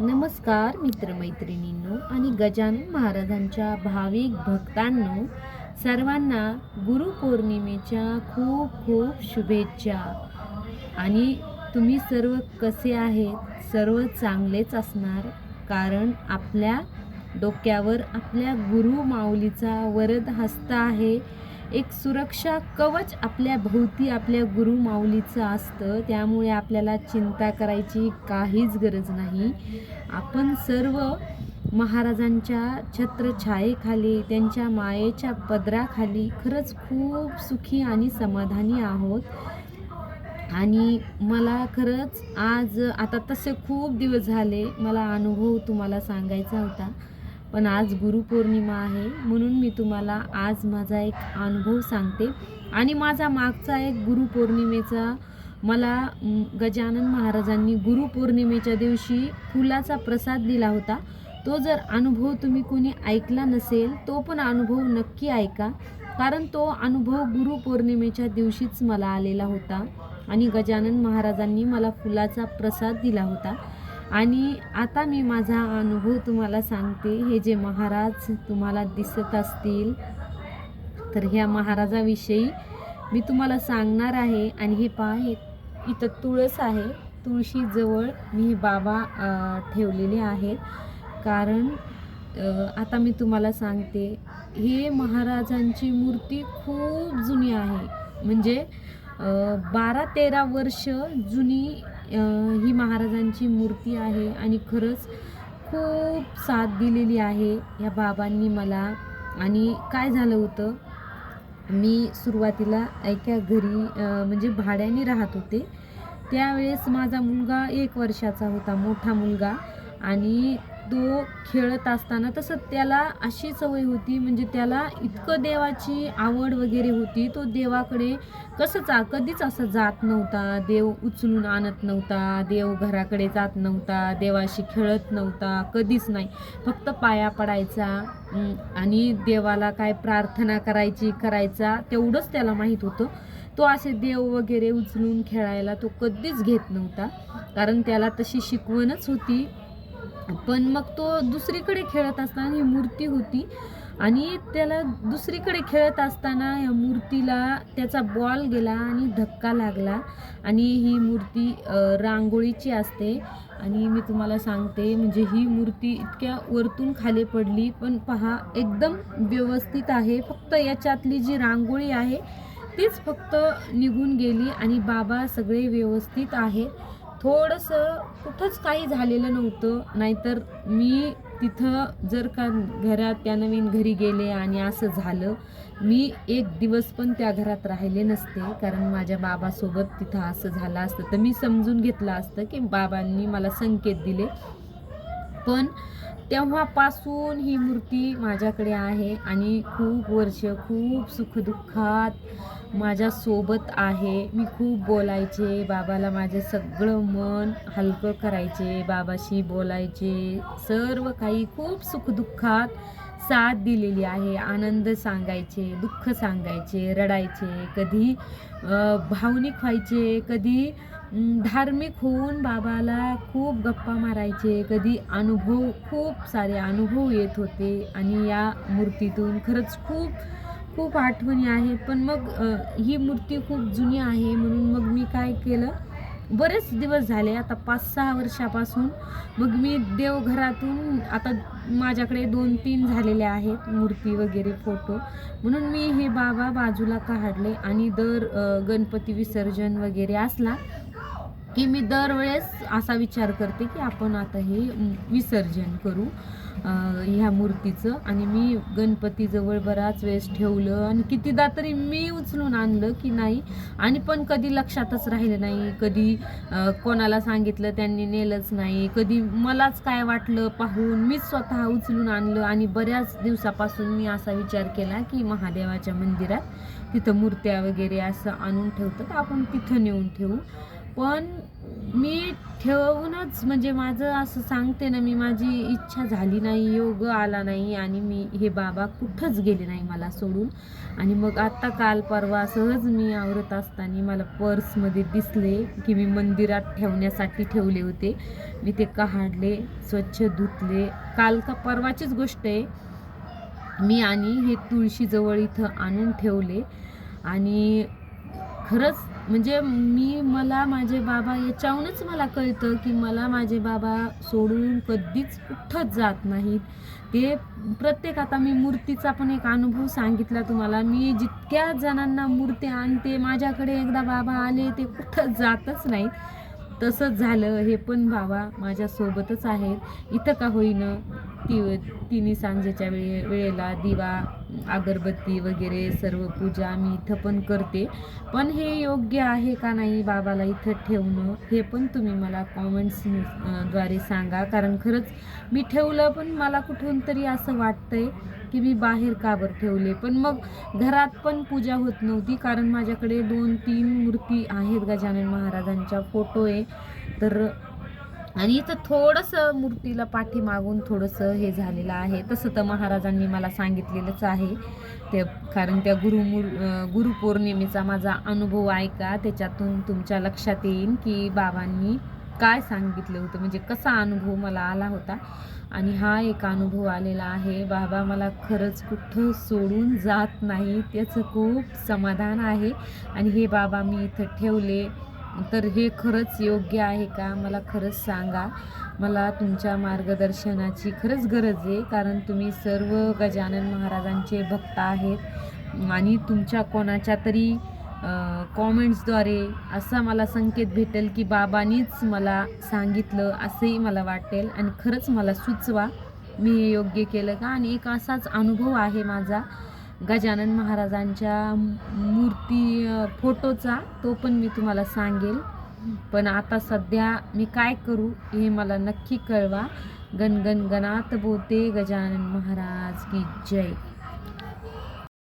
नमस्कार मित्रमैत्रिणींनो आणि गजानन महाराजांच्या भाविक भक्तांनो सर्वांना गुरुपौर्णिमेच्या खूप खूप शुभेच्छा. आणि तुम्ही सर्व कसे आहेत? सर्व चांगलेच असणार कारण आपल्या डोक्यावर आपल्या गुरु माऊलीचा वरद हस्त आहे. एक सुरक्षा कवच आपल्या भोवती आपल्या गुरु माऊलीचं असतं. त्यामुळे आपल्याला चिंता करायची काहीच गरज नाही. आपण सर्व महाराजांच्या छत्रछायेखाली त्यांच्या मायेच्या पदराखाली खरंच खूप सुखी आणि समाधानी आहोत. आणि मला खरंच आज आता तसे खूप दिवस झाले मला अनुभव तुम्हाला सांगायचा होता. पण आज गुरुपौर्णिमा आहे म्हणून मी तुम्हाला आज माझा एक अनुभव सांगते. आणि माझा मागचा एक गुरुपौर्णिमेचा मला गजानन महाराजांनी गुरुपौर्णिमेच्या दिवशी फुलाचा प्रसाद दिला होता. तो जर अनुभव तुम्ही कोणी ऐकला नसेल तो पण अनुभव नक्की ऐका. कारण तो अनुभव गुरुपौर्णिमेच्या दिवशीच मला आलेला होता. आणि गजानन महाराजांनी मला फुलाचा प्रसाद दिला होता. आणि आता मी माझा अनुभव तुम्हाला सांगते. हे जे महाराज तुम्हाला दिसत असतील तर ह्या महाराजाविषयी मी तुम्हाला सांगणार आहे. आणि हे पहा हे इथं तुळस आहे. तुळशीजवळ मी हे बाबा ठेवलेले आहेत. कारण आता मी तुम्हाला सांगते हे महाराजांची मूर्ती खूप जुनी आहे. म्हणजे बारा तेरा वर्ष जुनी ही महाराजांची मूर्ती आहे आणि खरंच खूप साथ दिलेली आहे या बाबांनी मला. आणि काय झालं होतं मी सुरुवातीला ऐक्या घरी म्हणजे भाड्याने राहत होते. त्यावेळेस माझा मुलगा एक वर्षाचा होता मोठा मुलगा. आणि तो खेळत असताना तसं त्याला अशी सवय होती म्हणजे त्याला इतकं देवाची आवड वगैरे होती तो देवाकडे कसंच कधीच असं जात नव्हता. देव उचलून आणत नव्हता देव घराकडे जात नव्हता देवाशी खेळत नव्हता कधीच नाही. फक्त पाया पडायचा आणि देवाला काय प्रार्थना करायची करायचा तेवढंच त्याला माहीत होतं. तो असे देव वगैरे उचलून खेळायला तो कधीच घेत नव्हता. कारण त्याला तशी शिकवणच होती. पण मग तो दुसरीकडे खेळत असताना ही मूर्ती होती. आणि त्याला दुसरीकडे खेळत असताना या मूर्तीला त्याचा बॉल गेला आणि धक्का लागला. आणि ही मूर्ती रांगोळीची असते. आणि मी तुम्हाला सांगते म्हणजे ही मूर्ती इतक्या वरतून खाली पडली. पण पहा एकदम व्यवस्थित आहे. फक्त याच्यातली जी रांगोळी आहे तीच फक्त निघून गेली. आणि बाबा सगळे व्यवस्थित आहेत. थोडंसं कुठंच काही झालेलं नव्हतं. नाहीतर मी तिथं जर का घरात त्या नवीन घरी गेले आणि असं झालं मी एक दिवस पण त्या घरात राहिले नसते. कारण माझ्या बाबासोबत तिथं असं झालं असतं. तर मी समजून घेतलं असतं की बाबांनी मला संकेत दिले. पण तेव्हापासून ही मूर्ती माझ्याकडे आहे आणि खूप वर्ष खूप सुखदुःखात माझ्यासोबत आहे. मी खूप बोलायचे बाबाला माझे सगळं मन हलकं करायचे बाबाशी बोलायचे सर्व काही खूप सुखदुःखात साथ दिलेली आहे आनंद सांगायचे दुःख सांगायचे रडायचे कधी भावनिक व्हायचे कधी धार्मिक होऊन बाबाला खूप गप्पा मारायचे कधी अनुभव खूप सारे अनुभव येत होते आणि या मूर्तीतून खरंच खूप खूप आठवणी आहेत. पण मग ही मूर्ती खूप जुनी आहे म्हणून मग मी काय केलं? बरेच दिवस झाले आता पाच सहा वर्षापासून. मग मी देवघरातून आता माझ्याकडे दोन तीन झालेले आहेत मूर्ती वगैरे फोटो. म्हणून मी हे बाबा बाजूला काढले आणि दर गणपती विसर्जन वगैरे असला की मी दरवेळेस असा विचार करते की आपण आता हे विसर्जन करू ह्या मूर्तीचं. आणि मी गणपतीजवळ बराच वेळेस ठेवलं आणि कितीदा तरी मी उचलून आणलं की नाही. आणि पण कधी लक्षातच राहिलं नाही. कधी कोणाला सांगितलं त्यांनी नेलंच नाही. कधी मलाच काय वाटलं पाहून मीच स्वतः उचलून आणलं. आणि बऱ्याच दिवसापासून मी असा विचार केला की महादेवाच्या मंदिरात तिथं मूर्त्या वगैरे असं आणून ठेवतात. आपण तिथं नेऊन ठेवू. पण मी ठेवूनच म्हणजे माझं असं सांगते ना मी माझी इच्छा झाली नाही योग आला नाही आणि मी हे बाबा कुठंच गेले नाही मला सोडून. आणि मग आत्ता काल परवा सहज मी आवरत असताना मला पर्समध्ये दिसले की मी मंदिरात ठेवण्यासाठी ठेवले होते. मी ते काढले स्वच्छ धुतले. काल का परवाचीच गोष्ट आहे. मी आणि हे तुळशीजवळ इथं आणून ठेवले. आणि खरंच म्हणजे मी मला माझे बाबा याच्याहूनच मला कळतं की मला माझे बाबा सोडून कधीच कुठंच जात नाहीत. ते प्रत्येक आता मी मूर्तीचा पण एक अनुभव सांगितला तुम्हाला. मी जितक्या जणांना मूर्ती आणते माझ्याकडे एकदा बाबा आले ते कुठंच जातच नाहीत. तसंच झालं. हे पण बाबा माझ्यासोबतच आहेत. इथं का होईना? ती तिन्ही सांजेच्या वेळे वेळेला दिवा अगरबत्ती वगैरे सर्व पूजा मी इथं पण करते. पण हे योग्य आहे का नाही बाबाला इथं ठेवणं हे पण तुम्ही मला कॉमेंट्सद्वारे सांगा. कारण खरंच मी ठेवलं पण मला कुठून तरी असं वाटतंय की मी बाहेर का बरं ठेवले. पण मग घरात पण पूजा होत नव्हती. कारण माझ्याकडे दोन तीन मूर्ती आहेत गजानन महाराजांच्या फोटो आहे. तर आणि इथं थोडंसं मूर्तीला पाठीमागून थोडंसं हे झालेलं आहे. तसं तर महाराजांनी मला सांगितलेलंच आहे. ते कारण त्या गुरुमूर गुरुपौर्णिमेचा माझा अनुभव ऐका. त्याच्यातून तुमच्या लक्षात येईल की बाबांनी काय सांगितलं होतं. म्हणजे कसा अनुभव मला आला होता. आणि हा एक अनुभव आलेला आहे. बाबा मला खरंच कुठं सोडून जात नाही त्याचं खूप समाधान आहे. आणि हे बाबा मी इथं ठेवले. तर हे खरंच योग्य आहे का? मला खरंच सांगा. मला तुमच्या मार्गदर्शनाची खरंच गरज आहे कारण तुम्ही सर्व गजानन महाराजांचे भक्त आहेत आणि तुमच्या कोणाच्या तरी कॉमेंट्सद्वारे असा मला संकेत भेटेल की बाबांनीच मला सांगितलं असंही मला वाटेल. आणि खरंच मला सुचवा मी हे योग्य केलं का? आणि एक असाच अनुभव आहे माझा. गजानन महाराजांच्या मूर्ती फोटोचा तो पण मी तुम्हाला सांगेल. पण आता सध्या मी काय करू हे मला नक्की कळवा. गणगण गण गणात बोते गजानन महाराज की जय.